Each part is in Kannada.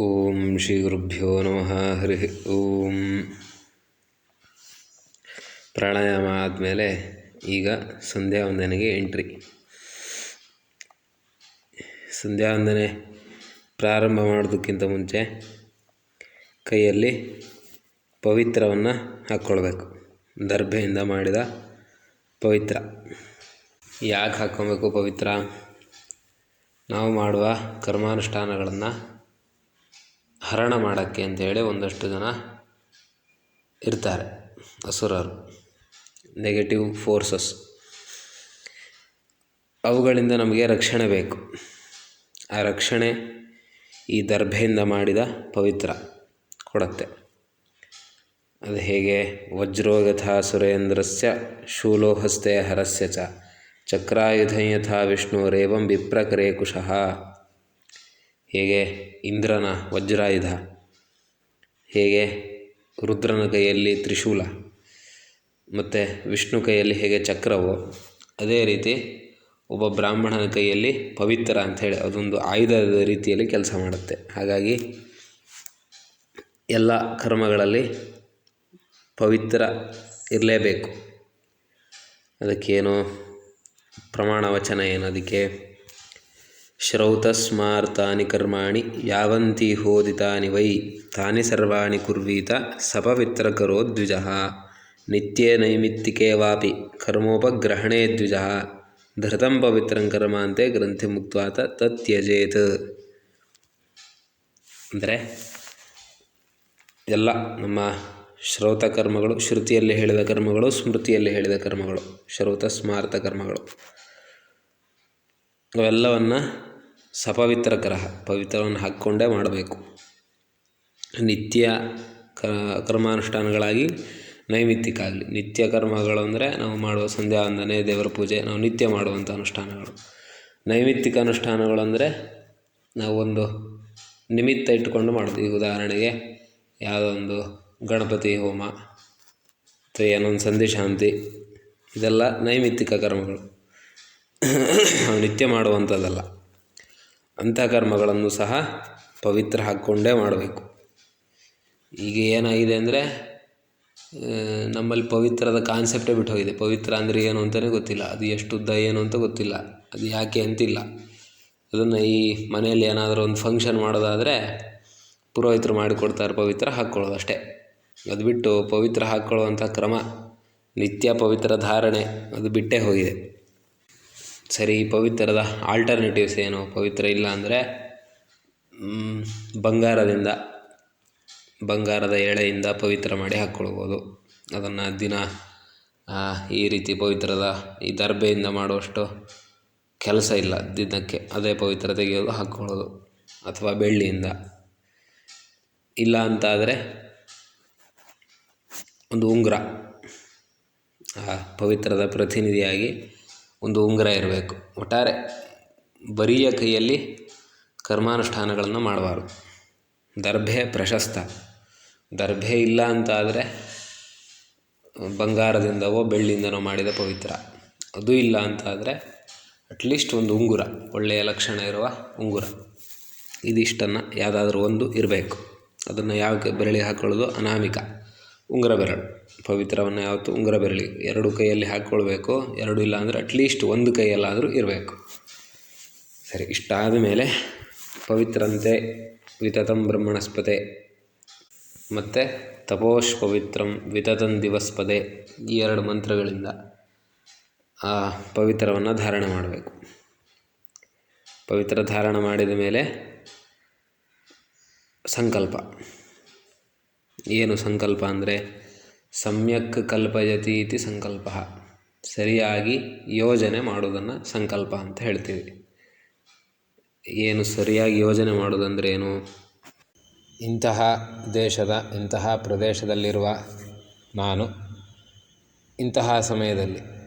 ಓಂ ಶ್ರೀ ಗುರುಭ್ಯೋ ನಮಃ ಹರಿ ಓಂ ಪ್ರಾಣಾಯಾಮ ಆದಮೇಲೆ ಈಗ ಸಂಧ್ಯಾ ವಂದನೆಗೆ ಎಂಟ್ರಿ. ಸಂಧ್ಯಾ ವಂದನೆ ಪ್ರಾರಂಭ ಮಾಡೋದಕ್ಕಿಂತ ಮುಂಚೆ ಕೈಯಲ್ಲಿ ಪವಿತ್ರವನ್ನು ಹಾಕ್ಕೊಳ್ಬೇಕು. ದರ್ಭೆಯಿಂದ ಮಾಡಿದ ಪವಿತ್ರ. ಯಾಕೆ ಹಾಕ್ಕೊಬೇಕು ಪವಿತ್ರ? ನಾವು ಮಾಡುವ ಕರ್ಮಾನುಷ್ಠಾನಗಳನ್ನು ಹರಣ ಮಾಡೋಕ್ಕೆ ಅಂತೇಳಿ ಒಂದಷ್ಟು ಜನ ಇರ್ತಾರೆ ಅಸುರರು. ನೆಗೆಟಿವ್ ಫೋರ್ಸಸ್ ಅವುಗಳಿಂದ ನಮಗೆ ರಕ್ಷಣೆ ಬೇಕು. ಆ ರಕ್ಷಣೆ ಈ ದರ್ಭೆಯಿಂದ ಮಾಡಿದ ಪವಿತ್ರ ಕೊಡುತ್ತೆ. ಅದು ಹೇಗೆ? ವಜ್ರೋ ಯಥಾ ಸುರೇಂದ್ರಸ್ಯ ಶೂಲೋಹಸ್ತೆ ಹರಸ್ಯ ಚ. ಚಕ್ರಾಯುಧ ಯಥಾ ವಿಷ್ಣುರೇವಂ ವಿಪ್ರಕರೇ ಕುಶಃ ಹೇಗೆ ಇಂದ್ರನ ವಜ್ರಾಯುಧ, ಹೇಗೆ ರುದ್ರನ ಕೈಯಲ್ಲಿ ತ್ರಿಶೂಲ ಮತ್ತು ವಿಷ್ಣು ಕೈಯಲ್ಲಿ ಹೇಗೆ ಚಕ್ರವೋ, ಅದೇ ರೀತಿ ಒಬ್ಬ ಬ್ರಾಹ್ಮಣನ ಕೈಯಲ್ಲಿ ಪವಿತ್ರ ಅಂಥೇಳಿ ಅದೊಂದು ಆಯುಧದ ರೀತಿಯಲ್ಲಿ ಕೆಲಸ ಮಾಡುತ್ತೆ. ಹಾಗಾಗಿ ಎಲ್ಲ ಕರ್ಮಗಳಲ್ಲಿ ಪವಿತ್ರ ಇರಲೇಬೇಕು. ಅದಕ್ಕೇನು ಪ್ರಮಾಣ ವಚನ ಏನು, ಅದಕ್ಕೆ ಶ್ರೌತಸ್ಮಾರ್ತಾನಿ ಕರ್ಮಾಣಿ ಯಾವಂತಿ ಹೋದಿತಾನಿ ವೈ ತಾನಿ ಸರ್ವಾಣಿ ಕುರ್ವೀತ ಸಪವಿತ್ರಕರೋ ದ್ವಿಜ ನಿತ್ಯೇ ನೈಮಿತ್ತಿಕೆ ವಾಪಿ ಕರ್ಮೋಪಗ್ರಹಣೇ ದ್ವಿಜ ಧೃತಂ ಪವಿತ್ರಂ ಕರ್ಮಾಂತೆ ಗ್ರಂಥಿ ಮುಕ್ತಾತ ತತ್ಯಜೇತ್ ಅಂದರೆ ಎಲ್ಲ ನಮ್ಮ ಶ್ರೌತ ಕರ್ಮಗಳು, ಶ್ರುತಿಯಲ್ಲಿ ಹೇಳಿದ ಕರ್ಮಗಳು, ಸ್ಮೃತಿಯಲ್ಲಿ ಹೇಳಿದ ಕರ್ಮಗಳು ಶ್ರೌತ ಸ್ಮಾರತ ಕರ್ಮಗಳು. ಅವೆಲ್ಲವನ್ನು ಸಪವಿತ್ರ ಗ್ರಹ, ಪವಿತ್ರವನ್ನು ಹಾಕ್ಕೊಂಡೇ ಮಾಡಬೇಕು. ನಿತ್ಯ ಕರ್ಮಾನುಷ್ಠಾನಗಳಾಗಿ ನೈಮಿತ್ತಿಕ ಆಗಲಿ ನಿತ್ಯ ಕರ್ಮಗಳು ಅಂದರೆ ನಾವು ಮಾಡುವ ಸಂಧ್ಯಾ, ವಂದನೆ, ದೇವರ ಪೂಜೆ, ನಾವು ನಿತ್ಯ ಮಾಡುವಂಥ ಅನುಷ್ಠಾನಗಳು. ನೈಮಿತ್ತಿಕ ಅನುಷ್ಠಾನಗಳು ಅಂದರೆ ಒಂದು ನಿಮಿತ್ತ ಇಟ್ಟುಕೊಂಡು ಈಗ ಉದಾಹರಣೆಗೆ ಯಾವುದೋ ಒಂದು ಗಣಪತಿ, ಹೋಮ, ಅಥವಾ ಏನೊಂದು ಸಂಧಿ, ಶಾಂತಿ, ಇದೆಲ್ಲ ನೈಮಿತ್ತಿಕ ಕರ್ಮಗಳು. ನಾವು ನಿತ್ಯ ಮಾಡುವಂಥದ್ದಲ್ಲ. ಅಂಥ ಕರ್ಮಗಳನ್ನು ಸಹ ಪವಿತ್ರ ಹಾಕ್ಕೊಂಡೇ ಮಾಡಬೇಕು. ಈಗ ಏನಾಗಿದೆ ಅಂದರೆ ನಮ್ಮಲ್ಲಿ ಪವಿತ್ರದ ಕಾನ್ಸೆಪ್ಟೇ ಬಿಟ್ಟು ಹೋಗಿದೆ. ಪವಿತ್ರ ಅಂದರೆ ಏನು ಅಂತಲೇ ಗೊತ್ತಿಲ್ಲ. ಅದು ಎಷ್ಟು ಉದ್ದ ಏನು ಅಂತ ಗೊತ್ತಿಲ್ಲ. ಅದು ಯಾಕೆ ಅಂತಿಲ್ಲ. ಅದನ್ನು ಈ ಮನೆಯಲ್ಲಿ ಏನಾದರೂ ಒಂದು ಫಂಕ್ಷನ್ ಮಾಡೋದಾದರೆ, ಪುರೋಹಿತರು ಮಾಡಿಕೊಡ್ತಾರೆ ಪವಿತ್ರ, ಹಾಕ್ಕೊಳ್ಳೋದು ಅಷ್ಟೇ. ಅದು ಬಿಟ್ಟು ಪವಿತ್ರ ಹಾಕ್ಕೊಳ್ಳುವಂಥ ಕ್ರಮ, ನಿತ್ಯ ಪವಿತ್ರ ಧಾರಣೆ, ಅದು ಬಿಟ್ಟೇ ಹೋಗಿದೆ. ಸರಿ, ಪವಿತ್ರದ ಆಲ್ಟರ್ನೇಟಿವ್ಸ್ ಏನು? ಪವಿತ್ರ ಇಲ್ಲ ಅಂದರೆ ಬಂಗಾರದಿಂದ, ಬಂಗಾರದ ಎಳೆಯಿಂದ ಪವಿತ್ರ ಮಾಡಿ ಹಾಕ್ಕೊಳ್ಬೋದು. ಅದನ್ನು ದಿನ ಈ ರೀತಿ ಪವಿತ್ರದ ಈ ದರ್ಬೆಯಿಂದ ಮಾಡುವಷ್ಟು ಕೆಲಸ ಇಲ್ಲ ದಿನಕ್ಕೆ. ಅದೇ ಪವಿತ್ರ ತೆಗೆಯೋದು, ಹಾಕ್ಕೊಳ್ಳೋದು. ಅಥವಾ ಬೆಳ್ಳಿಯಿಂದ. ಇಲ್ಲ ಅಂತಾದರೆ, ಒಂದು ಉಂಗುರ ಪವಿತ್ರದ ಪ್ರತಿನಿಧಿಯಾಗಿ ಒಂದು ಉಂಗುರ ಇರಬೇಕು. ಒಟ್ಟಾರೆ ಬರಿಯ ಕೈಯಲ್ಲಿ ಕರ್ಮಾನುಷ್ಠಾನಗಳನ್ನು ಮಾಡಬಾರ್ದು. ದರ್ಭೆ ಪ್ರಶಸ್ತ. ದರ್ಭೆ ಇಲ್ಲ ಅಂತ ಆದರೆ ಬಂಗಾರದಿಂದವೋ ಬೆಳ್ಳಿಯಿಂದನೋ ಮಾಡಿದ ಪವಿತ್ರ. ಅದು ಇಲ್ಲ ಅಂತ ಆದರೆ ಅಟ್ಲೀಸ್ಟ್ ಒಂದು ಉಂಗುರ, ಒಳ್ಳೆಯ ಲಕ್ಷಣ ಇರುವ ಉಂಗುರ. ಇದಿಷ್ಟನ್ನು ಯಾವುದಾದ್ರೂ ಒಂದು ಇರಬೇಕು. ಅದನ್ನು ಯಾವ ಬೆರಳಿಗೆ ಹಾಕೊಳ್ಳೋದು? ಅನಾಮಿಕ. ಉಂಗುರ ಬೆರಳು ಪವಿತ್ರವನ್ನು ಯಾವತ್ತು ಉಂಗುರ ಬೆರಳಿಗೆ ಎರಡು ಕೈಯಲ್ಲಿ ಹಾಕ್ಕೊಳ್ಬೇಕು ಎರಡು ಇಲ್ಲ ಅಂದರೆ ಅಟ್ಲೀಸ್ಟ್ ಒಂದು ಕೈಯಲ್ಲಾದರೂ ಇರಬೇಕು. ಸರಿ, ಇಷ್ಟಾದ ಮೇಲೆ ಪವಿತ್ರಂತೆ ವಿತತಂ ಬ್ರಹ್ಮಣಸ್ಪದೆ, ಮತ್ತು ತಪೋಷ್ ಪವಿತ್ರಂ ವಿತತಂ ದಿವಸ್ಪದೆ ಈ ಎರಡು ಮಂತ್ರಗಳಿಂದ ಆ ಪವಿತ್ರವನ್ನು ಧಾರಣೆ ಮಾಡಬೇಕು. ಪವಿತ್ರ ಧಾರಣ ಮಾಡಿದ ಮೇಲೆ ಸಂಕಲ್ಪ. ಏನು ಸಂಕಲ್ಪ ಅಂದರೆ ಸಮ್ಯಕ್ ಕಲ್ಪಯತಿ ಇತಿ ಸಂಕಲ್ಪ. ಸರಿಯಾಗಿ ಯೋಜನೆ ಮಾಡೋದನ್ನು ಸಂಕಲ್ಪ ಅಂತ ಹೇಳ್ತೀವಿ. ಏನು ಸರಿಯಾಗಿ ಯೋಜನೆ ಮಾಡೋದಂದ್ರೆ ಏನು? ಇಂತಹ ದೇಶದ, ಇಂತಹ ಪ್ರದೇಶದಲ್ಲಿರುವ ನಾನು ಇಂತಹ ಸಮಯದಲ್ಲಿ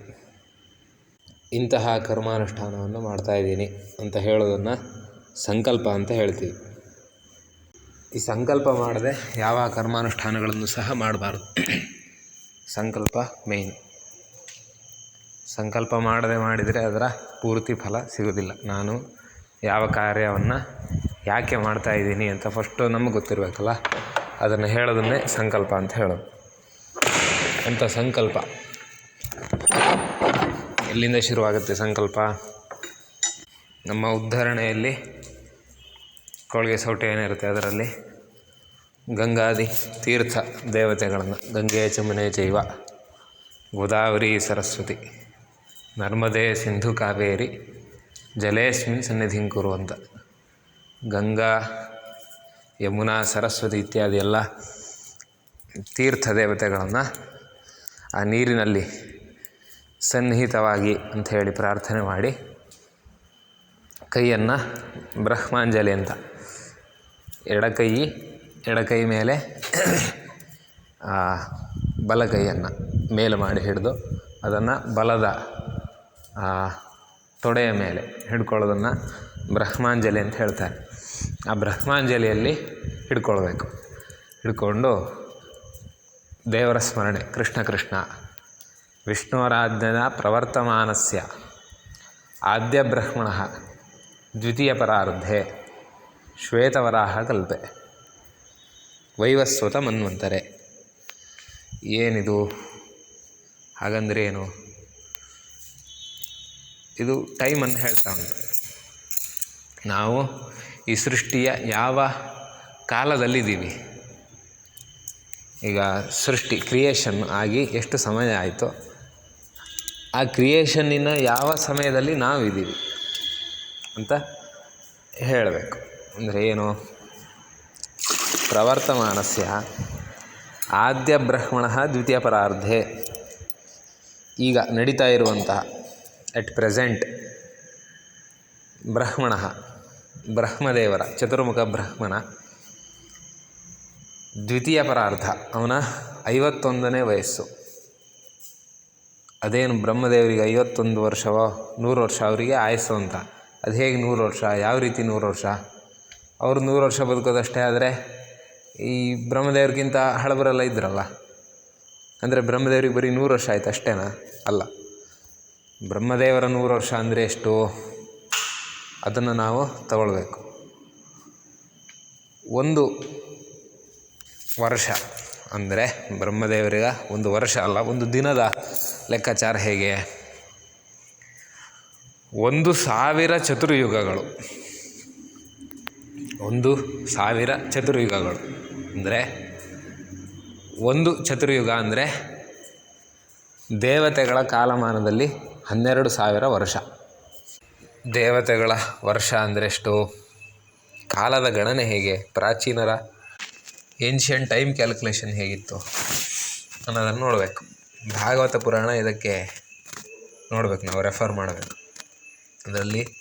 ಇಂತಹ ಕರ್ಮಾನುಷ್ಠಾನವನ್ನು ಮಾಡ್ತಾಯಿದ್ದೀನಿ ಅಂತ ಹೇಳೋದನ್ನು ಸಂಕಲ್ಪ ಅಂತ ಹೇಳ್ತೀವಿ. ಈ ಸಂಕಲ್ಪ ಮಾಡದೆ ಯಾವ ಕರ್ಮಾನುಷ್ಠಾನಗಳನ್ನು ಸಹ ಮಾಡಬಾರ್ದು. ಸಂಕಲ್ಪ ಮೇಯ್ನ್ ಸಂಕಲ್ಪ ಮಾಡದೆ ಮಾಡಿದರೆ ಅದರ ಪೂರ್ತಿ ಫಲ ಸಿಗೋದಿಲ್ಲ ನಾನು ಯಾವ ಕಾರ್ಯವನ್ನು ಯಾಕೆ ಮಾಡ್ತಾ ಇದ್ದೀನಿ ಅಂತ ಫಸ್ಟು ನಮಗೆ ಗೊತ್ತಿರಬೇಕಲ್ಲ. ಅದನ್ನು ಹೇಳೋದನ್ನೇ ಸಂಕಲ್ಪ ಅಂತ ಹೇಳೋದು. ಅಂಥ ಸಂಕಲ್ಪ. ಎಲ್ಲಿಂದ ಶುರುವಾಗುತ್ತೆ ಸಂಕಲ್ಪ? ನಮ್ಮ ಉದ್ಧರಣೆಯಲ್ಲಿ ಕೊಳ್ಗೆ ಸೌಟೆ ಏನಿರುತ್ತೆ ಅದರಲ್ಲಿ ಗಂಗಾದಿ ತೀರ್ಥ ದೇವತೆಗಳನ್ನು ಗಂಗೆ ಚಮುನೆ ಜೈವ, ಗೋದಾವರಿ ಸರಸ್ವತಿ, ನರ್ಮದೆ ಸಿಂಧು ಕಾವೇರಿ, ಜಲೇಸ್ಮಿನ್ ಸನ್ನಿಧಿಂ ಕುರು ಅಂತ. ಗಂಗಾ, ಯಮುನಾ, ಸರಸ್ವತಿ ಇತ್ಯಾದಿ ಎಲ್ಲ ತೀರ್ಥ ದೇವತೆಗಳನ್ನು ಆ ನೀರಿನಲ್ಲಿ ಸನ್ನಿಹಿತವಾಗಿ ಅಂತ ಹೇಳಿ ಪ್ರಾರ್ಥನೆ ಮಾಡಿ ಕೈಯನ್ನು ಬ್ರಹ್ಮಾಂಜಲಿ ಅಂತ ಎಡಕೈ ಎಡಕೈ ಮೇಲೆ ಬಲಕೈಯನ್ನು ಮೇಲು ಮಾಡಿ ಹಿಡಿದು ಅದನ್ನು ಬಲದ ತೊಡೆಯ ಮೇಲೆ ಹಿಡ್ಕೊಳ್ಳೋದನ್ನು ಬ್ರಹ್ಮಾಂಜಲಿ ಅಂತ ಹೇಳ್ತಾರೆ. ಆ ಬ್ರಹ್ಮಾಂಜಲಿಯಲ್ಲಿ ಹಿಡ್ಕೊಳ್ಬೇಕು. ಹಿಡ್ಕೊಂಡು ದೇವರ ಸ್ಮರಣೆ, ಕೃಷ್ಣ ಕೃಷ್ಣ ವಿಷ್ಣುವಾರಾಧ್ಯನ ಪ್ರವರ್ತಮಾನಸ್ಯ, ಆದ್ಯ ಬ್ರಹ್ಮಣ, ದ್ವಿತೀಯ ಪರಾರ್ಧೆ ಶ್ವೇತವರಾಹ ಕಲ್ಪೆ ವೈವಸ್ವತ ಮನ್ವಂತರೆ ಏನಿದು? ಹಾಗಂದ್ರೆ ಏನು ಇದು ಟೈಮನ್ನು ಹೇಳ್ತಾ ಉಂಟು. ನಾವು ಈ ಸೃಷ್ಟಿಯ ಯಾವ ಕಾಲದಲ್ಲಿದ್ದೀವಿ? ಈಗ ಸೃಷ್ಟಿ ಕ್ರಿಯೇಷನ್ ಆಗಿ ಎಷ್ಟು ಸಮಯ ಆಯಿತು, ಆ ಕ್ರಿಯೇಷನ್ನಿನ ಯಾವ ಸಮಯದಲ್ಲಿ ನಾವಿದ್ದೀವಿ ಅಂತ ಹೇಳಬೇಕು. ಅಂದರೆ ಏನು? ಪ್ರವರ್ತಮಾನಸ್ಯ. ಆದ್ಯ ಬ್ರಹ್ಮಣ ದ್ವಿತೀಯ ಪರಾರ್ಧೆ. ಈಗ ನಡೀತಾ ಇರುವಂತಹ ಎಟ್ ಪ್ರೆಸೆಂಟ್ ಬ್ರಹ್ಮಣ, ಬ್ರಹ್ಮದೇವರ, ಚತುರ್ಮುಖ ಬ್ರಹ್ಮಣ, ದ್ವಿತೀಯ ಪರಾರ್ಧ, ಅವನ ಐವತ್ತೊಂದನೇ ವಯಸ್ಸು. ಅದೇನು ಬ್ರಹ್ಮದೇವರಿಗೆ ಐವತ್ತೊಂದು ವರ್ಷವೋ, ನೂರು ವರ್ಷ ಅವರಿಗೆ ಆಯಸ್ಸು ಅಂತ. ಅದು ಹೇಗೆ ನೂರು ವರ್ಷ? ಯಾವ ರೀತಿ ನೂರು ವರ್ಷ? ಅವರು ನೂರು ವರ್ಷ ಬದುಕೋದಷ್ಟೇ ಆದರೆ ಈ ಬ್ರಹ್ಮದೇವ್ರಿಗಿಂತ ಹಳಬರೆಲ್ಲ ಇದ್ರಲ್ಲ? ಅಂದರೆ ಬ್ರಹ್ಮದೇವ್ರಿಗೆ ಬರೀ ನೂರು ವರ್ಷ ಆಯ್ತು, ಅಷ್ಟೇನಾ? ಅಲ್ಲ. ಬ್ರಹ್ಮದೇವರ ನೂರು ವರ್ಷ ಅಂದರೆ ಎಷ್ಟು? ಅದನ್ನು ನಾವು ತಗೊಳ್ಬೇಕು. ಒಂದು ವರ್ಷ ಅಂದರೆ ಬ್ರಹ್ಮದೇವರಿಗೆ ಒಂದು ವರ್ಷ ಅಲ್ಲ, ಒಂದು ದಿನದ ಲೆಕ್ಕಾಚಾರ ಹೇಗೆ? ಒಂದು ಸಾವಿರ ಚತುರ್ಯುಗಗಳು. ಒಂದು ಸಾವಿರ ಚತುರ್ಯುಗಗಳು. ಅಂದರೆ ಒಂದು ಚತುರ್ಯುಗ ಅಂದರೆ ದೇವತೆಗಳ ಕಾಲಮಾನದಲ್ಲಿ ಹನ್ನೆರಡು ಸಾವಿರ ವರ್ಷ. ದೇವತೆಗಳ ವರ್ಷ ಅಂದರೆ ಎಷ್ಟು? ಕಾಲದ ಗಣನೆ ಹೇಗೆ? ಪ್ರಾಚೀನರ ಏನ್ಷಿಯಂಟ್ ಟೈಮ್ ಕ್ಯಾಲ್ಕುಲೇಷನ್ ಹೇಗಿತ್ತು? ಅನ್ನೋದನ್ನು ನೋಡಬೇಕು. ಭಾಗವತ ಪುರಾಣ ಇದಕ್ಕೆ ನೋಡಬೇಕು ನಾವು ರೆಫರ್ ಮಾಡಬೇಕು. ಅದರಲ್ಲಿ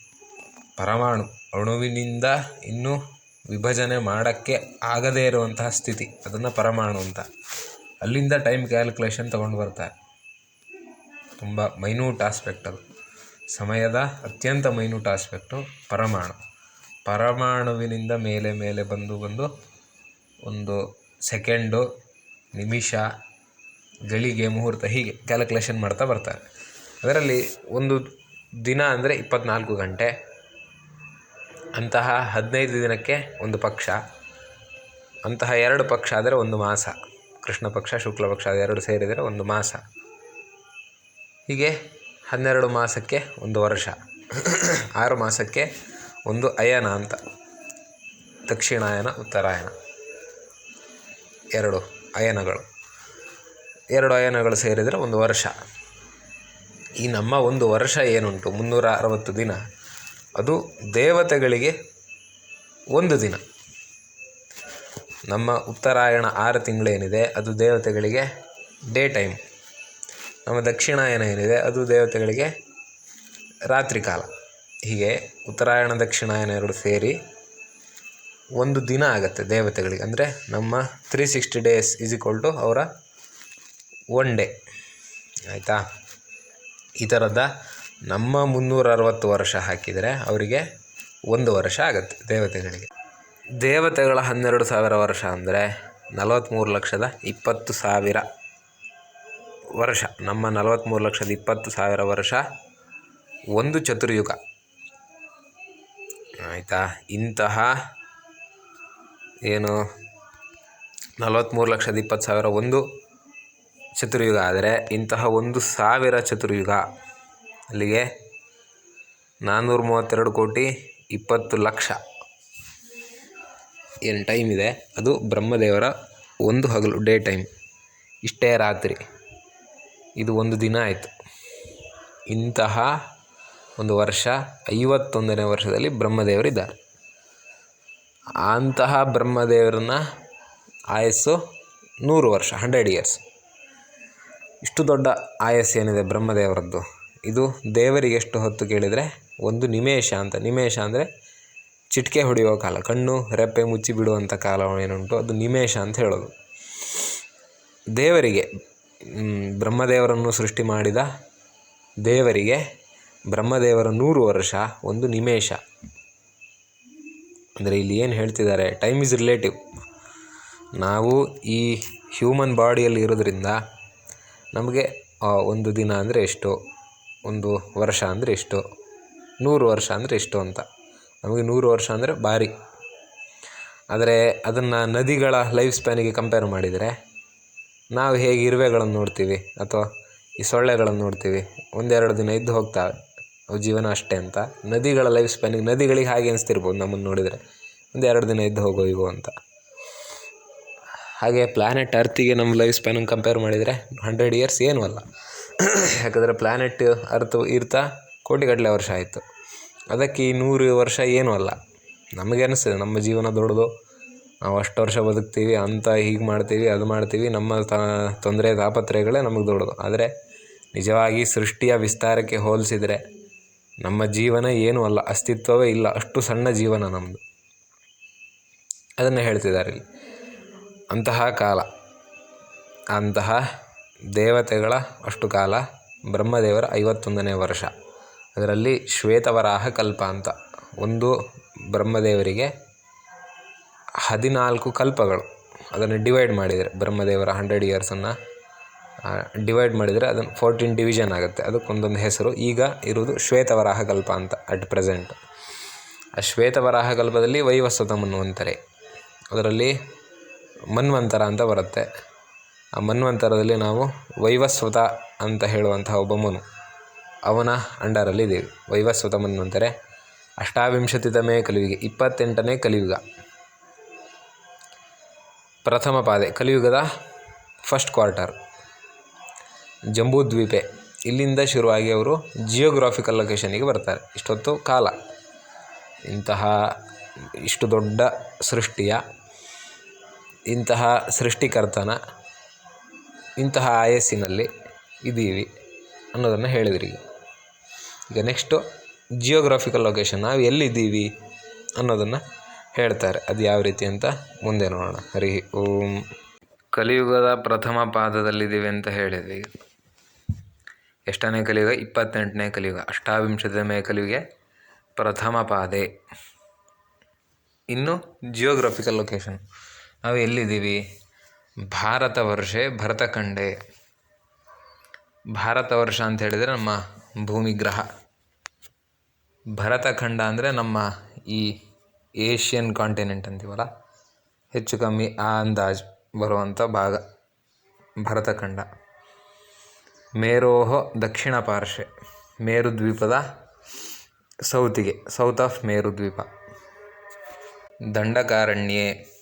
ಪರಮಾಣು ಅಣುವಿನಿಂದ ಇನ್ನೂ ವಿಭಜನೆ ಮಾಡೋಕ್ಕೆ ಆಗದೇ ಇರುವಂತಹ ಸ್ಥಿತಿ, ಅದನ್ನು ಪರಮಾಣು ಅಂತ. ಅಲ್ಲಿಂದ ಟೈಮ್ ಕ್ಯಾಲ್ಕುಲೇಷನ್ ತೊಗೊಂಡು ಬರ್ತಾರೆ. ತುಂಬ ಮೈನ್ಯೂಟ್ ಆಸ್ಪೆಕ್ಟ್ ಅದು. ಸಮಯದ ಅತ್ಯಂತ ಮೈನ್ಯೂಟ್ ಆಸ್ಪೆಕ್ಟು ಪರಮಾಣು. ಪರಮಾಣುವಿನಿಂದ ಮೇಲೆ ಮೇಲೆ ಬಂದು ಬಂದು ಒಂದು ಸೆಕೆಂಡು ನಿಮಿಷ, ಗಳಿಗೆ, ಮುಹೂರ್ತ ಹೀಗೆ ಕ್ಯಾಲ್ಕುಲೇಷನ್ ಮಾಡ್ತಾ ಬರ್ತಾರೆ. ಅದರಲ್ಲಿ ಒಂದು ದಿನ ಅಂದರೆ ಇಪ್ಪತ್ನಾಲ್ಕು ಗಂಟೆ. ಅಂತಹ ಹದಿನೈದು ದಿನಕ್ಕೆ ಒಂದು ಪಕ್ಷ, ಅಂತಹ ಎರಡು ಪಕ್ಷ ಆದರೆ ಒಂದು ಮಾಸ, ಕೃಷ್ಣ ಪಕ್ಷ, ಶುಕ್ಲ ಪಕ್ಷ ಅದೆರಡು ಸೇರಿದರೆ ಒಂದು ಮಾಸ. ಹೀಗೆ ಹನ್ನೆರಡು ಮಾಸಕ್ಕೆ ಒಂದು ವರ್ಷ, ಆರು ಮಾಸಕ್ಕೆ ಒಂದು ಅಯನ ಅಂತ. ದಕ್ಷಿಣಾಯನ ಉತ್ತರಾಯಣ ಎರಡು ಅಯನಗಳು. ಎರಡು ಅಯನಗಳು ಸೇರಿದರೆ ಒಂದು ವರ್ಷ. ಈ ನಮ್ಮ ಒಂದು ವರ್ಷ ಏನುಂಟು? ಮುನ್ನೂರ ಅರವತ್ತು ದಿನ. ಅದು ದೇವತೆಗಳಿಗೆ ಒಂದು ದಿನ. ನಮ್ಮ ಉತ್ತರಾಯಣ ಆರು ತಿಂಗಳೇನಿದೆ, ಅದು ದೇವತೆಗಳಿಗೆ ಡೇ ಟೈಮ್. ನಮ್ಮ ದಕ್ಷಿಣಾಯನ ಏನಿದೆ, ಅದು ದೇವತೆಗಳಿಗೆ ರಾತ್ರಿ ಕಾಲ. ಹೀಗೆ ಉತ್ತರಾಯಣ, ದಕ್ಷಿಣಾಯನ ಎರಡು ಸೇರಿ ಒಂದು ದಿನ ಆಗುತ್ತೆ ದೇವತೆಗಳಿಗೆ. ಅಂದರೆ ನಮ್ಮ three sixty days is equal to ಅವರ ಒನ್ ಡೇ ಆಯಿತಾ? ಈ ಥರದ ನಮ್ಮ ಮುನ್ನೂರ ಅರವತ್ತು ವರ್ಷ ಹಾಕಿದರೆ ಅವರಿಗೆ ಒಂದು ವರ್ಷ ಆಗುತ್ತೆ ದೇವತೆಗಳಿಗೆ. ದೇವತೆಗಳ ಹನ್ನೆರಡು ಸಾವಿರ ವರ್ಷ ಅಂದರೆ ನಲವತ್ತ್ಮೂರು ಲಕ್ಷದ ಇಪ್ಪತ್ತು ಸಾವಿರ ವರ್ಷ. ನಮ್ಮ ನಲವತ್ತ್ಮೂರು ಲಕ್ಷದ ಇಪ್ಪತ್ತು ಸಾವಿರ ವರ್ಷ ಒಂದು ಚತುರ್ಯುಗ. ಆಯಿತಾ? ಇಂತಹ ಏನು? ನಲವತ್ತ್ಮೂರು ಲಕ್ಷದ ಇಪ್ಪತ್ತು ಸಾವಿರ ಒಂದು ಚತುರ್ಯುಗ ಆದರೆ ಇಂತಹ ಒಂದು ಸಾವಿರ ಚತುರ್ಯುಗ ಅಲ್ಲಿಗೆ ನಾನ್ನೂರ ಮೂವತ್ತೆರಡು ಕೋಟಿ ಇಪ್ಪತ್ತು ಲಕ್ಷ. ಏನು ಟೈಮ್ ಇದೆ? ಅದು ಬ್ರಹ್ಮದೇವರ ಒಂದು ಹಗಲು ಡೇ ಟೈಮ್ ಇಷ್ಟೇ ರಾತ್ರಿ. ಇದು ಒಂದು ದಿನ ಆಯಿತು. ಇಂತಹ ಒಂದು ವರ್ಷ, ಐವತ್ತೊಂದನೇ ವರ್ಷದಲ್ಲಿ ಬ್ರಹ್ಮದೇವರಿದ್ದಾರೆ. ಅಂತಹ ಬ್ರಹ್ಮದೇವರನ್ನ ಆಯಸ್ಸು ನೂರು ವರ್ಷ ಹಂಡ್ರೆಡ್ ಇಯರ್ಸ್ ಇಷ್ಟು ದೊಡ್ಡ ಆಯಸ್ಸು ಏನಿದೆ ಬ್ರಹ್ಮದೇವರದ್ದು? ಇದು ದೇವರಿಗೆ ಎಷ್ಟು ಹೊತ್ತು ಕೇಳಿದರೆ? ಒಂದು ನಿಮೇಷ ಅಂತ. ನಿಮೇಷ ಅಂದರೆ ಚಿಟಿಕೆ ಹೊಡೆಯುವ ಕಾಲ. ಕಣ್ಣು, ರೆಪ್ಪೆ ಮುಚ್ಚಿ ಬಿಡುವಂಥ ಕಾಲ ಏನುಂಟು ಅದು ನಿಮೇಷ ಅಂತ ಹೇಳೋದು. ದೇವರಿಗೆ ಬ್ರಹ್ಮದೇವರನ್ನು ಸೃಷ್ಟಿ ಮಾಡಿದ ದೇವರಿಗೆ ಬ್ರಹ್ಮದೇವರ ನೂರು ವರ್ಷ ಒಂದು ನಿಮೇಷ. ಅಂದರೆ ಇಲ್ಲಿ ಏನು ಹೇಳ್ತಿದ್ದಾರೆ? ಟೈಮ್ ಇಸ್ ರಿಲೇಟಿವ್ ನಾವು ಈ ಹ್ಯೂಮನ್ ಬಾಡಿಯಲ್ಲಿ ಇರೋದ್ರಿಂದ ನಮಗೆ ಒಂದು ದಿನ ಅಂದರೆ ಎಷ್ಟು? ಒಂದು ವರ್ಷ ಅಂದರೆ ಇಷ್ಟು ನೂರು ವರ್ಷ ಅಂದರೆ ಇಷ್ಟು ಅಂತ. ನಮಗೆ ನೂರು ವರ್ಷ ಅಂದರೆ ಭಾರಿ. ಆದರೆ ಅದನ್ನು ನದಿಗಳ ಲೈಫ್ ಸ್ಪ್ಯಾನಿಗೆ ಕಂಪೇರ್ ಮಾಡಿದರೆ ನಾವು ಹೇಗೆ ಇರುವೆಗಳನ್ನು ನೋಡ್ತೀವಿ ಅಥವಾ ಈ ಸೊಳ್ಳೆಗಳನ್ನು ನೋಡ್ತೀವಿ, ಒಂದೆರಡು ದಿನ ಇದ್ದು ಹೋಗ್ತಾವೆ ಅವು ಜೀವನ ಅಷ್ಟೇ ಅಂತ. ನದಿಗಳ ಲೈಫ್ ಸ್ಪ್ಯಾನಿಗೆ ನದಿಗಳಿಗೆ ಹಾಗೆ ಅನಿಸ್ತಿರ್ಬೋದು ನಮ್ಮನ್ನು ನೋಡಿದರೆ. ಒಂದೆರಡು ದಿನ ಇದ್ದು ಹೋಗೋ ಇವು ಅಂತ. ಹಾಗೆ ಪ್ಲ್ಯಾನೆಟ್ ಅರ್ತಿಗೆ ನಮ್ಮ ಲೈಫ್ ಸ್ಪ್ಯಾನನ್ನು ಕಂಪೇರ್ ಮಾಡಿದರೆ ಹಂಡ್ರೆಡ್ ಇಯರ್ಸ್ ಏನೂ ಅಲ್ಲ. ಯಾಕಂದರೆ ಪ್ಲ್ಯಾನೆಟ್ ಅರ್ಥ ಇರ್ತಾ ಕೋಟಿಗಟ್ಟಲೆ ವರ್ಷ ಆಯಿತು. ಅದಕ್ಕೆ ಈ ನೂರು ವರ್ಷ ಏನೂ ಅಲ್ಲ. ನಮಗೆ ಅನಿಸ್ತದೆ, ನಮ್ಮ ಜೀವನ ದೊಡ್ಡದು. ನಾವು ಅಷ್ಟು ವರ್ಷ ಬದುಕ್ತೀವಿ, ಅಂತ ಹೀಗೆ ಮಾಡ್ತೀವಿ, ಅದು ಮಾಡ್ತೀವಿ, ನಮ್ಮ ತ, ತೊಂದರೆ, ತಾಪತ್ರಯಗಳೇ ನಮಗೆ ದೊಡ್ಡದು. ಆದರೆ ನಿಜವಾಗಿ ಸೃಷ್ಟಿಯ ವಿಸ್ತಾರಕ್ಕೆ ಹೋಲಿಸಿದರೆ ನಮ್ಮ ಜೀವನ ಏನೂ ಅಲ್ಲ, ಅಸ್ತಿತ್ವವೇ ಇಲ್ಲ, ಅಷ್ಟು ಸಣ್ಣ ಜೀವನ ನಮ್ಮದು ಅದನ್ನು ಹೇಳ್ತಿದ್ದಾರೆ ಇಲ್ಲಿ. ಅಂತಹ ಕಾಲ, ಅಂತಹ ದೇವತೆಗಳ ಅಷ್ಟು ಕಾಲ ಬ್ರಹ್ಮದೇವರ ಐವತ್ತೊಂದನೇ ವರ್ಷ. ಅದರಲ್ಲಿ ಶ್ವೇತವರಾಹ ಕಲ್ಪ ಅಂತ. ಒಂದು ಬ್ರಹ್ಮದೇವರಿಗೆ ಹದಿನಾಲ್ಕು ಕಲ್ಪಗಳು. ಅದನ್ನು ಡಿವೈಡ್ ಮಾಡಿದರೆ, ಬ್ರಹ್ಮದೇವರ ಹಂಡ್ರೆಡ್ ಇಯರ್ಸನ್ನು ಡಿವೈಡ್ ಮಾಡಿದರೆ ಅದನ್ನು ಫೋರ್ಟೀನ್ ಡಿವಿಷನ್ ಆಗುತ್ತೆ. ಅದಕ್ಕೊಂದೊಂದು ಹೆಸರು. ಈಗ ಇರುವುದು ಶ್ವೇತವರಾಹ ಕಲ್ಪ ಅಂತ ಅಟ್ ಪ್ರೆಸೆಂಟ್ ಆ ಶ್ವೇತವರಾಹ ಕಲ್ಪದಲ್ಲಿ ವೈವಸ್ವತ ಮನ್ವಂತರೆ ಅದರಲ್ಲಿ ಮನ್ವಂತರ ಅಂತ ಬರುತ್ತೆ. ಮನ್ವಂತರದಲ್ಲಿ ನಾವು ವೈವಸ್ವತ ಅಂತ ಹೇಳುವಂತಹ ಒಬ್ಬ ಮನು. ಅವನ ಅಂಡರಲ್ಲಿ ಇದ್ದೀವಿ. ವೈವಸ್ವತ ಮನ್ವಂತರೆ, ಅಷ್ಟಾವಿಂಶತಿತಮೇ ಕಲಿಯುಗ, ಇಪ್ಪತ್ತೆಂಟನೇ ಕಲಿಯುಗ. ಪ್ರಥಮ ಪಾದೆ, ಕಲಿಯುಗದ ಫಸ್ಟ್ ಕ್ವಾರ್ಟರ್. ಜಂಬೂದ್ವೀಪೆ, ಇಲ್ಲಿಂದ ಶುರುವಾಗಿ ಅವರು ಜಿಯೋಗ್ರಾಫಿಕಲ್ ಲೊಕೇಶನಿಗೆ ಬರ್ತಾರೆ. ಇಷ್ಟೊತ್ತು ಕಾಲ. ಇಂತಹ ಇಷ್ಟು ದೊಡ್ಡ ಸೃಷ್ಟಿಯ, ಇಂತಹ ಸೃಷ್ಟಿಕರ್ತನ ಇಂತಹ ಆಯಸ್ಸಿನಲ್ಲಿ ಇದ್ದೀವಿ ಅನ್ನೋದನ್ನು ಹೇಳಿದ್ರಿ. ಈಗ ನೆಕ್ಸ್ಟು ಜಿಯೋಗ್ರಾಫಿಕಲ್ ಲೊಕೇಶನ್ ನಾವು ಎಲ್ಲಿದ್ದೀವಿ ಅನ್ನೋದನ್ನು ಹೇಳ್ತಾರೆ. ಅದು ಯಾವ ರೀತಿ ಅಂತ ಮುಂದೆ ನೋಡೋಣ. ಹರಿ ಓಂ. ಕಲಿಯುಗದ ಪ್ರಥಮ ಪಾದದಲ್ಲಿದ್ದೀವಿ ಅಂತ ಹೇಳಿದ್ವಿ. ಎಷ್ಟನೇ ಕಲಿಯುಗ? ಇಪ್ಪತ್ತೆಂಟನೇ ಕಲಿಯುಗ. ಅಷ್ಟಾವಿಂಶತಮೇ ಕಲಿಯುಗೆ ಪ್ರಥಮ ಪಾದೆ. ಇನ್ನು ಜಿಯೋಗ್ರಫಿಕಲ್ ಲೊಕೇಶನ್ ನಾವು ಎಲ್ಲಿದ್ದೀವಿ? ಭಾರತ ವರ್ಷೆ ಭರತಖಂಡೆ. ಭಾರತ ವರ್ಷ ಅಂತ ಹೇಳಿದರೆ ನಮ್ಮ ಭೂಮಿ ಗ್ರಹ ಭರತಖಂಡ ಅಂದರೆ ನಮ್ಮ ಈ ಏಷ್ಯನ್ ಕಾಂಟಿನೆಂಟ್ ಅಂತೀವಲ್ಲ? ಹೆಚ್ಚು ಕಮ್ಮಿ ಆ ಅಂದಾಜು ಬರುವಂಥ ಭಾಗ ಭರತಖಂಡ. ಮೇರೋಹ ದಕ್ಷಿಣ ಪಾರ್ಶ್ವೆ, ಮೇರುದ್ವೀಪದ ಸೌತಿಗೆ ಸೌತ್ ಆಫ್ ಮೇರುದ್ವೀಪ. ದಂಡಕಾರಣ್ಯೆ.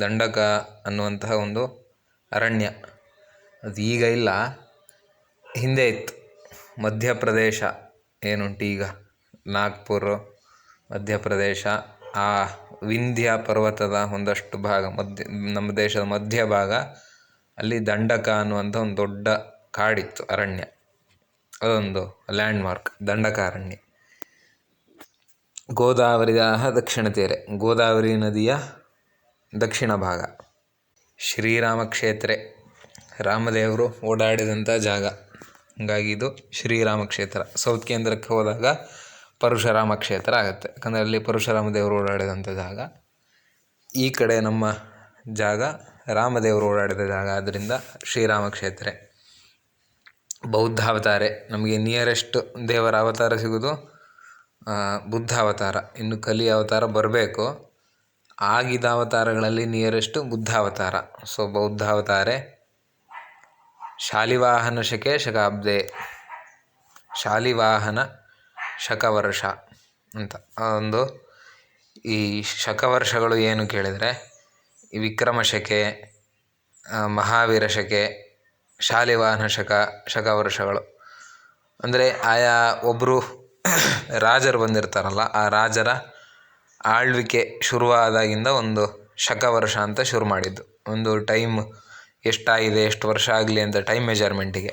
ದಂಡಕ ಅನ್ನುವಂತಹ ಒಂದು ಅರಣ್ಯ. ಅದು ಈಗ ಇಲ್ಲ. ಹಿಂದೆ ಇತ್ತು. ಮಧ್ಯಪ್ರದೇಶ ಏನುಂಟು ಈಗ? ನಾಗ್ಪುರ್, ಮಧ್ಯಪ್ರದೇಶ. ಆ ವಿಂಧ್ಯ ಪರ್ವತದ ಒಂದಷ್ಟು ಭಾಗ, ಮಧ್ಯ, ನಮ್ಮ ದೇಶದ ಮಧ್ಯ ಭಾಗ ಅಲ್ಲಿ ದಂಡಕ ಅನ್ನುವಂಥ ಒಂದು ದೊಡ್ಡ ಕಾಡಿತ್ತು, ಅರಣ್ಯ. ಅದೊಂದು ಲ್ಯಾಂಡ್ ಮಾರ್ಕ್ ದಂಡಕಾರಣ್ಯ ಗೋದಾವರಿಯ ದಕ್ಷಿಣ ತೀರೆ. ಗೋದಾವರಿ ನದಿಯ ದಕ್ಷಿಣ ಭಾಗ. ಶ್ರೀರಾಮ ಕ್ಷೇತ್ರೆ ರಾಮದೇವರು ಓಡಾಡಿದಂಥ ಜಾಗ. ಹಾಗಾಗಿ ಇದು ಶ್ರೀರಾಮ ಕ್ಷೇತ್ರ ಸೌತ್ ಕೇಂದ್ರಕ್ಕೆ ಹೋದಾಗ ಪರಶುರಾಮ ಕ್ಷೇತ್ರ ಆಗುತ್ತೆ. ಯಾಕಂದರೆ ಅಲ್ಲಿ ಪರಶುರಾಮ ದೇವರು ಓಡಾಡಿದಂಥ ಜಾಗ. ಈ ಕಡೆ ನಮ್ಮ ಜಾಗ ರಾಮದೇವರು ಓಡಾಡಿದ ಜಾಗ. ಆದ್ದರಿಂದ ಶ್ರೀರಾಮ ಕ್ಷೇತ್ರ ಬೌದ್ಧ ಅವತಾರೆ ನಮಗೆ ನಿಯರೆಸ್ಟ್ ದೇವರ ಅವತಾರ ಸಿಗೋದು ಬುದ್ಧ ಅವತಾರ ಇನ್ನು ಕಲಿ ಅವತಾರ ಬರಬೇಕು. ಆಗಿದ ಅವತಾರಗಳಲ್ಲಿ ನಿಯರೆಸ್ಟು ಬುದ್ಧ ಅವತಾರ ಸೊ ಬೌದ್ಧ ಅವತಾರೆ ಶಾಲಿವಾಹನ ಶಕೆ ಶಕಾಬ್ದೆ ಶಾಲಿವಾಹನ ಶಕವರ್ಷ ಅಂತ. ಒಂದು ಈ ಶಕವರ್ಷಗಳು ಏನು ಕೇಳಿದರೆ ವಿಕ್ರಮ ಶಕೆ ಮಹಾವೀರ ಶಕೆ, ಶಾಲಿವಾಹನ ಶಕ, ಶಕವರ್ಷಗಳು. ಅಂದರೆ ಆಯಾ ಒಬ್ಬರು ರಾಜರು ಬಂದಿರ್ತಾರಲ್ಲ, ಆ ರಾಜರ ಆಳ್ವಿಕೆ ಶುರುವಾದಾಗಿಂದ ಒಂದು ಶಕವರ್ಷ ಅಂತ ಶುರು ಮಾಡಿದ್ದು. ಒಂದು ಟೈಮ್ ಎಷ್ಟಾಗಿದೆ, ಎಷ್ಟು ವರ್ಷ ಆಗಲಿ ಅಂತ ಟೈಮ್ ಮೆಜರ್ಮೆಂಟಿಗೆ.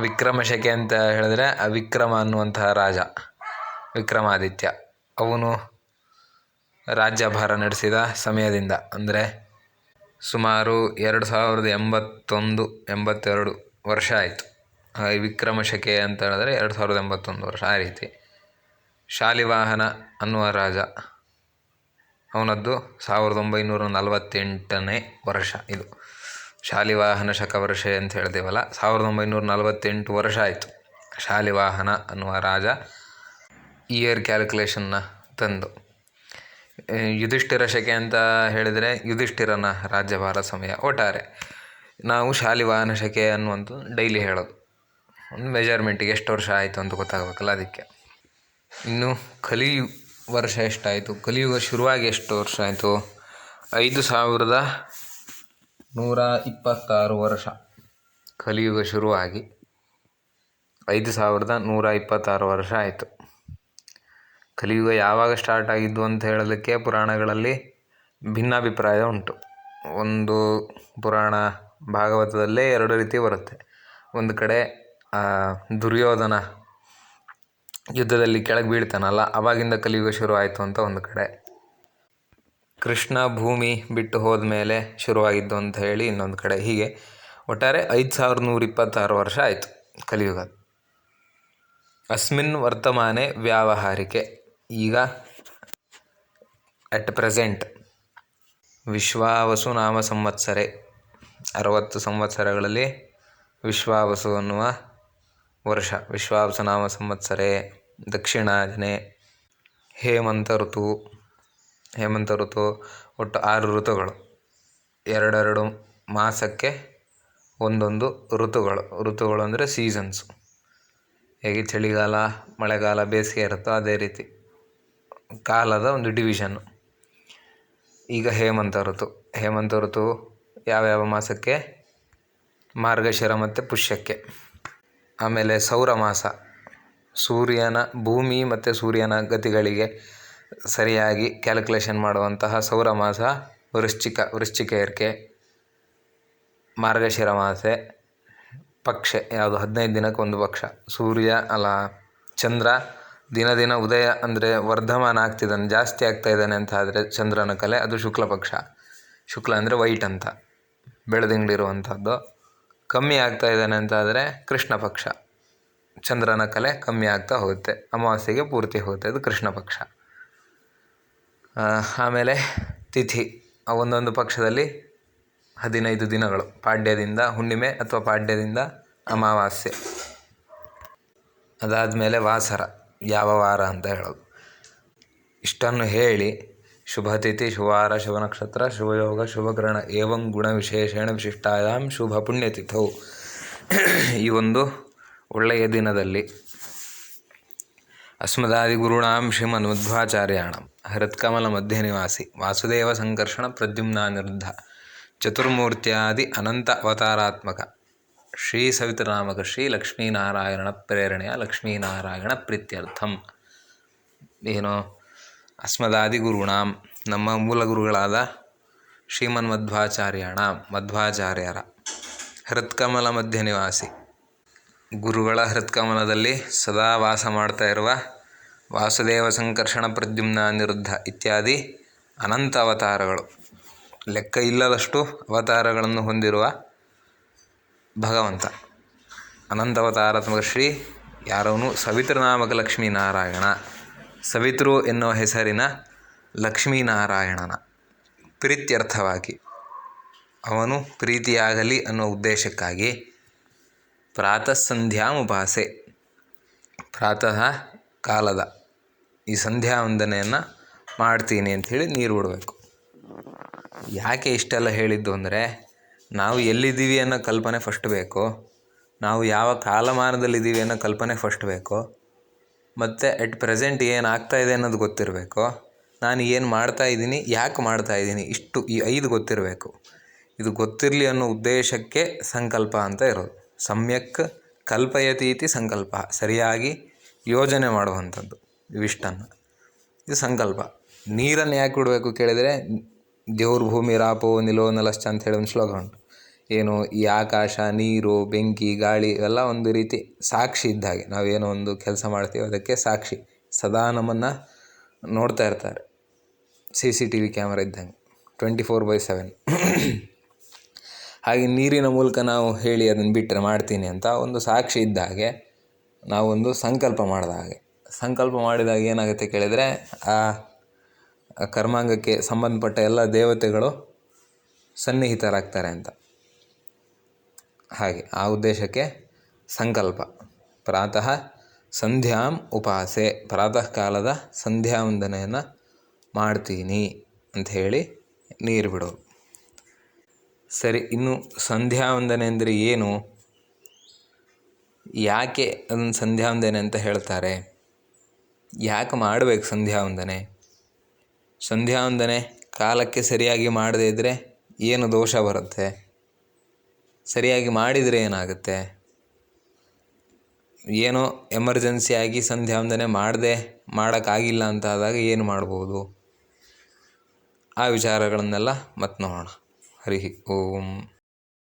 ವಿಕ್ರಮ ಶಕೆ ಅಂತ ಹೇಳಿದ್ರೆ ಅವಿಕ್ರಮ ವಿಕ್ರಮ ಅನ್ನುವಂತಹ ರಾಜ, ವಿಕ್ರಮಾದಿತ್ಯ. ಅವನು ರಾಜ್ಯಭಾರ ನಡೆಸಿದ ಸಮಯದಿಂದ, ಅಂದರೆ ಸುಮಾರು ಎರಡು ಸಾವಿರದ ಎಂಬತ್ತೊಂದು, ಎಂಬತ್ತೆರಡು ವರ್ಷ ಆಯಿತು. ವಿಕ್ರಮ ಶಕೆ ಅಂತ ಹೇಳಿದ್ರೆ ಎರಡು ಸಾವಿರದ ಎಂಬತ್ತೊಂದು ವರ್ಷ ಆ ರೀತಿ. ಶಾಲಿವಾಹನ ಅನ್ನುವ ರಾಜ. ಅವನದ್ದು ಸಾವಿರದ ಒಂಬೈನೂರ ನಲವತ್ತೆಂಟನೇ ವರ್ಷ ಇದು. ಶಾಲಿವಾಹನ ಶಕವರ್ಷ ಅಂತ ಹೇಳ್ತೇವಲ್ಲ, ಸಾವಿರದ ಒಂಬೈನೂರ ನಲವತ್ತೆಂಟು ವರ್ಷ ಆಯಿತು. ಶಾಲಿವಾಹನ ಅನ್ನುವ ರಾಜ ಇಯರ್ ಕ್ಯಾಲ್ಕುಲೇಷನ್ನ ತಂದು. ಯುಧಿಷ್ಠಿರ ಶಕೆ ಅಂತ ಹೇಳಿದರೆ ಯುಧಿಷ್ಠಿರನ ರಾಜ್ಯಭಾರ ಸಮಯ ಒಟ್ಟಾರೆ. ನಾವು ಶಾಲಿವಾಹನ ಶಕೆ ಅನ್ನುವಂಥದ್ದು ಡೈಲಿ ಹೇಳೋದು. ಒಂದು ಮೆಜರ್ಮೆಂಟಿಗೆ ಎಷ್ಟು ವರ್ಷ ಆಯಿತು ಅಂತ ಗೊತ್ತಾಗಬೇಕಲ್ಲ ಅದಕ್ಕೆ. ಇನ್ನು ಕಲಿ ವರ್ಷ ಎಷ್ಟಾಯಿತು? ಕಲಿಯುಗ ಶುರುವಾಗಿ ಎಷ್ಟು ವರ್ಷ ಆಯಿತು? ಐದು ಸಾವಿರದ ನೂರ ಇಪ್ಪತ್ತಾರು ವರ್ಷ. ಕಲಿಯುಗ ಶುರುವಾಗಿ ಐದು ಸಾವಿರದ ನೂರ ಇಪ್ಪತ್ತಾರು ವರ್ಷ ಆಯಿತು. ಕಲಿಯುಗ ಯಾವಾಗ ಸ್ಟಾರ್ಟ್ ಆಗಿದ್ದು ಅಂತ ಹೇಳಲಿಕ್ಕೆ ಪುರಾಣಗಳಲ್ಲಿ ಭಿನ್ನಾಭಿಪ್ರಾಯ ಉಂಟು. ಒಂದು ಪುರಾಣ ಭಾಗವತದಲ್ಲೇ ಎರಡು ರೀತಿ ಬರುತ್ತೆ. ಒಂದು ಕಡೆ ದುರ್ಯೋಧನ ಯುದ್ಧದಲ್ಲಿ ಕೆಳಗೆ ಬೀಳ್ತಾನಲ್ಲ, ಅವಾಗಿಂದ ಕಲಿಯುಗ ಶುರು ಆಯಿತು ಅಂತ ಒಂದು ಕಡೆ. ಕೃಷ್ಣ ಭೂಮಿ ಬಿಟ್ಟು ಹೋದ ಮೇಲೆ ಶುರುವಾಗಿದ್ದು ಅಂತ ಹೇಳಿ ಇನ್ನೊಂದು ಕಡೆ. ಹೀಗೆ ಒಟ್ಟಾರೆ ಐದು ಸಾವಿರದ ನೂರ ಇಪ್ಪತ್ತಾರು ವರ್ಷ ಆಯಿತು ಕಲಿಯುಗ. ಅಸ್ಮಿನ್ ವರ್ತಮಾನೆ ವ್ಯಾವಹಾರಿಕೆ. ಈಗ ಅಟ್ ಪ್ರೆಸೆಂಟ್ ವಿಶ್ವಾವಸು ನಾಮ ಸಂವತ್ಸರೆ. ಅರವತ್ತು ಸಂವತ್ಸರಗಳಲ್ಲಿ ವಿಶ್ವಾವಸು ಅನ್ನುವ ವರ್ಷ. ವಿಶ್ವಾವಸು ನಾಮ ಸಂವತ್ಸರೆ. ದಕ್ಷಿಣಾಜನೆ ಹೇಮಂತ ಋತು ಹೇಮಂತ ಋತು ಒಟ್ಟು ಆರು ಋತುಗಳು. ಎರಡೆರಡು ಮಾಸಕ್ಕೆ ಒಂದೊಂದು ಋತುಗಳು. ಋತುಗಳು ಅಂದರೆ ಸೀಸನ್ಸು ಹೇಗೆ ಚಳಿಗಾಲ, ಮಳೆಗಾಲ, ಬೇಸಿಗೆ ಇರುತ್ತೋ ಅದೇ ರೀತಿ ಕಾಲದ ಒಂದು ಡಿವಿಷನ್ನು ಈಗ ಹೇಮಂತ ಋತು. ಹೇಮಂತ ಋತು ಯಾವ್ಯಾವ ಮಾಸಕ್ಕೆ? ಮಾರ್ಗಶಿರ ಮತ್ತು ಪುಷ್ಯಕ್ಕೆ. ಆಮೇಲೆ ಸೌರ ಮಾಸ ಸೂರ್ಯನ ಭೂಮಿ ಮತ್ತು ಸೂರ್ಯನ ಗತಿಗಳಿಗೆ ಸರಿಯಾಗಿ ಕ್ಯಾಲ್ಕುಲೇಷನ್ ಮಾಡುವಂತಹ ಸೌರ ಮಾಸ ವೃಶ್ಚಿಕ ವೃಶ್ಚಿಕ ಏರಿಕೆ, ಮಾರ್ಗಶಿರ ಮಾಸೆ, ಪಕ್ಷೆ ಯಾವುದು ಹದಿನೈದು ದಿನಕ್ಕೆ ಒಂದು ಪಕ್ಷ. ಸೂರ್ಯ, ಅಲ್ಲ, ಚಂದ್ರ ದಿನ ದಿನ ಉದಯ ಅಂದರೆ ವರ್ಧಮಾನ ಆಗ್ತಿದ್ದಾನೆ, ಜಾಸ್ತಿ ಆಗ್ತಾ ಇದ್ದಾನೆ ಅಂತ ಆದರೆ ಚಂದ್ರನ ಕಲೆ ಅದು ಶುಕ್ಲ ಪಕ್ಷ. ಶುಕ್ಲ ಅಂದರೆ ವೈಟ್ ಅಂತ ಬೆಳೆದಿಂಗಳಿರುವಂಥದ್ದು ಕಮ್ಮಿ ಆಗ್ತಾ ಇದ್ದಾನೆ ಅಂತ ಆದರೆ ಕೃಷ್ಣ ಪಕ್ಷ. ಚಂದ್ರನ ಕಲೆ ಕಮ್ಮಿ ಆಗ್ತಾ ಹೋಗುತ್ತೆ. ಅಮಾವಾಸ್ಯೆಗೆ ಪೂರ್ತಿ ಹೋಗುತ್ತೆ. ಅದು ಕೃಷ್ಣ ಪಕ್ಷ. ಆಮೇಲೆ ತಿಥಿ. ಆ ಒಂದೊಂದು ಪಕ್ಷದಲ್ಲಿ ಹದಿನೈದು ದಿನಗಳು. ಪಾಡ್ಯದಿಂದ ಹುಣ್ಣಿಮೆ ಅಥವಾ ಪಾಡ್ಯದಿಂದ ಅಮಾವಾಸ್ಯೆ. ಅದಾದಮೇಲೆ ವಾಸರ. ಯಾವ ವಾರ ಅಂತ ಹೇಳೋದು. ಇಷ್ಟನ್ನು ಹೇಳಿ ಶುಭ ತಿಥಿ ಶುಭವಾರ ಶುಭ ನಕ್ಷತ್ರ ಶುಭಯೋಗ ಶುಭಗ್ರಹಣ ಏವಂ ಗುಣ ವಿಶೇಷೇಣ ವಿಶಿಷ್ಟಾಯಾಂ ಶುಭ ಪುಣ್ಯತಿಥೌ. ಈ ಒಂದು ಒಳ್ಳೆಯ ದಿನದಲ್ಲಿ ಅಸ್ಮದಾದಿಗುರುಣಾಂ ಶ್ರೀಮನ್ ಮಧ್ವಾಚಾರ್ಯಾಣಂ ಹೃತ್ಕಮಲ ಮಧ್ಯ ನಿವಾಸಿ. ವಾಸುದೇವ ಸಂಕರ್ಷಣ ಪ್ರದ್ಯುಮ್ನಾನಿರುದ್ಧ ಚತುರ್ಮೂರ್ತ್ಯಾದಿ ಅನಂತ ಅವತಾರಾತ್ಮಕ. ಶ್ರೀ ಸವಿತನಾಮಕ ಶ್ರೀ ಲಕ್ಷ್ಮೀನಾರಾಯಣ ಪ್ರೇರಣೆಯ ಲಕ್ಷ್ಮೀನಾರಾಯಣ ಪ್ರೀತ್ಯರ್ಥಂ. ಏನು? ಅಸ್ಮದಾದಿ ಗುರುಣಾಂ ನಮ್ಮ ಮೂಲ ಗುರುಗಳಾದ ಶ್ರೀಮನ್ ಮಧ್ವಾಚಾರ್ಯಾಣ ಮಧ್ವಾಚಾರ್ಯರ. ಹೃತ್ಕಮಲ ಮಧ್ಯ ನಿವಾಸಿ. ಗುರುಗಳ ಹೃತ್ಕಮನದಲ್ಲಿ ಸದಾ ವಾಸ ಮಾಡ್ತಾ ಇರುವ ವಾಸುದೇವ ಸಂಕರ್ಷಣ ಪ್ರದ್ಯುಮ್ನ ಅನಿರುದ್ಧ ಇತ್ಯಾದಿ ಅನಂತ ಅವತಾರಗಳು. ಲೆಕ್ಕ ಇಲ್ಲದಷ್ಟು ಅವತಾರಗಳನ್ನು ಹೊಂದಿರುವ ಭಗವಂತ. ಅನಂತ ಅವತಾರಾತ್ಮಕ ಶ್ರೀ ಯಾರವನು? ಸವಿತೃನಾಮಕ ಲಕ್ಷ್ಮೀನಾರಾಯಣ ಸವಿತೃ ಎನ್ನುವ ಹೆಸರಿನ ಲಕ್ಷ್ಮೀನಾರಾಯಣನ ಪ್ರೀತ್ಯರ್ಥವಾಗಿ. ಅವನು ಪ್ರೀತಿಯಾಗಲಿ ಅನ್ನೋ ಉದ್ದೇಶಕ್ಕಾಗಿ ಪ್ರಾತಃ ಸಂಧ್ಯಾ ಉಪಾಸೆ ಪ್ರಾತಃ ಕಾಲದ ಈ ಸಂಧ್ಯಾ ವಂದನೆಯನ್ನು ಮಾಡ್ತೀನಿ ಅಂಥೇಳಿ ನೀರು ಬಿಡಬೇಕು. ಯಾಕೆ ಇಷ್ಟೆಲ್ಲ ಹೇಳಿದ್ದು ಅಂದರೆ, ನಾವು ಎಲ್ಲಿದ್ದೀವಿ ಅನ್ನೋ ಕಲ್ಪನೆ ಫಸ್ಟ್ ಬೇಕು. ನಾವು ಯಾವ ಕಾಲಮಾನದಲ್ಲಿದ್ದೀವಿ ಅನ್ನೋ ಕಲ್ಪನೆ ಫಸ್ಟ್ ಬೇಕು. ಮತ್ತು ಎಟ್ ಪ್ರೆಸೆಂಟ್ ಏನು ಆಗ್ತಾ ಇದೆ ಅನ್ನೋದು ಗೊತ್ತಿರಬೇಕು. ನಾನು ಏನು ಮಾಡ್ತಾ ಇದ್ದೀನಿ, ಯಾಕೆ ಮಾಡ್ತಾ ಇದ್ದೀನಿ, ಇಷ್ಟು ಈ ಐದು ಗೊತ್ತಿರಬೇಕು. ಇದು ಗೊತ್ತಿರಲಿ ಅನ್ನೋ ಉದ್ದೇಶಕ್ಕೆ ಸಂಕಲ್ಪ ಅಂತ ಇರೋದು. ಸಮ್ಯಕ್ ಕಲ್ಪಯತಿ ಕಲ್ಪಯತೀತಿ ಸಂಕಲ್ಪ. ಸರಿಯಾಗಿ ಯೋಜನೆ ಮಾಡುವಂಥದ್ದು. ಇವಿಷ್ಟನ್ನು ಇದು ಸಂಕಲ್ಪ. ನೀರನ್ನು ಯಾಕೆ ಬಿಡಬೇಕು ಕೇಳಿದರೆ, ದೇವ್ರ ಭೂಮಿ ರಾಪೋ ನಿಲೋ ನಲಶ್ಚ ಅಂತ ಹೇಳಿ ಒಂದು ಶ್ಲೋಕ ಉಂಟು. ಏನು, ಈ ಆಕಾಶ, ನೀರು, ಬೆಂಕಿ, ಗಾಳಿ ಇವೆಲ್ಲ ಒಂದು ರೀತಿ ಸಾಕ್ಷಿ ಇದ್ದ ಹಾಗೆ. ನಾವೇನೋ ಒಂದು ಕೆಲಸ ಮಾಡ್ತೀವಿ ಅದಕ್ಕೆ ಸಾಕ್ಷಿ. ಸದಾ ನಮ್ಮನ್ನು ನೋಡ್ತಾ ಇರ್ತಾರೆ. C C T V camera ಇದ್ದಂಗೆ. Twenty four by seven. ಹಾಗೆ ನೀರಿನ ಮೂಲಕ ನಾವು ಹೇಳಿ ಅದನ್ನು ಬಿಟ್ಟರೆ ಮಾಡ್ತೀನಿ ಅಂತ ಒಂದು ಸಾಕ್ಷಿ ಇದ್ದ ಹಾಗೆ ನಾವೊಂದು ಸಂಕಲ್ಪ ಮಾಡಿದ ಹಾಗೆ. ಸಂಕಲ್ಪ ಮಾಡಿದಾಗ ಏನಾಗುತ್ತೆ ಕೇಳಿದರೆ ಆ ಕರ್ಮಾಂಗಕ್ಕೆ ಸಂಬಂಧಪಟ್ಟ ಎಲ್ಲ ದೇವತೆಗಳು ಸನ್ನಿಹಿತರಾಗ್ತಾರೆ ಅಂತ. ಹಾಗೆ ಆ ಉದ್ದೇಶಕ್ಕೆ ಸಂಕಲ್ಪ. ಪ್ರಾತಃ ಸಂಧ್ಯಾಂ ಉಪಾಸೆ ಪ್ರಾತಃ ಕಾಲದ ಸಂಧ್ಯಾ ವಂದನೆಯನ್ನು ಮಾಡ್ತೀನಿ ಅಂತ ಹೇಳಿ ನೀರು ಬಿಡೋದು. ಸರಿ, ಇನ್ನು ಸಂಧ್ಯಾ ವಂದನೆ ಅಂದರೆ ಏನು? ಯಾಕೆ ಅದನ್ನು ಸಂಧ್ಯಾ ವಂದನೆ ಅಂತ ಹೇಳ್ತಾರೆ? ಯಾಕೆ ಮಾಡಬೇಕು ಸಂಧ್ಯಾ ವಂದನೆ ಸಂಧ್ಯಾ ವಂದನೆ ಕಾಲಕ್ಕೆ ಸರಿಯಾಗಿ ಮಾಡದೇ ಇದ್ದರೆ ಏನು ದೋಷ ಬರುತ್ತೆ? ಸರಿಯಾಗಿ ಮಾಡಿದರೆ ಏನಾಗುತ್ತೆ? ಏನೋ ಎಮರ್ಜೆನ್ಸಿ ಆಗಿ ಸಂಧ್ಯಾ ವಂದನೆ ಮಾಡದೆ ಮಾಡೋಕ್ಕಾಗಿಲ್ಲ ಅಂತ ಆದಾಗ ಏನು ಮಾಡ್ಬೋದು? ಆ ವಿಚಾರಗಳನ್ನೆಲ್ಲ ಮತ್ತೆ ನೋಡೋಣ. ಹರಿ ಓಂ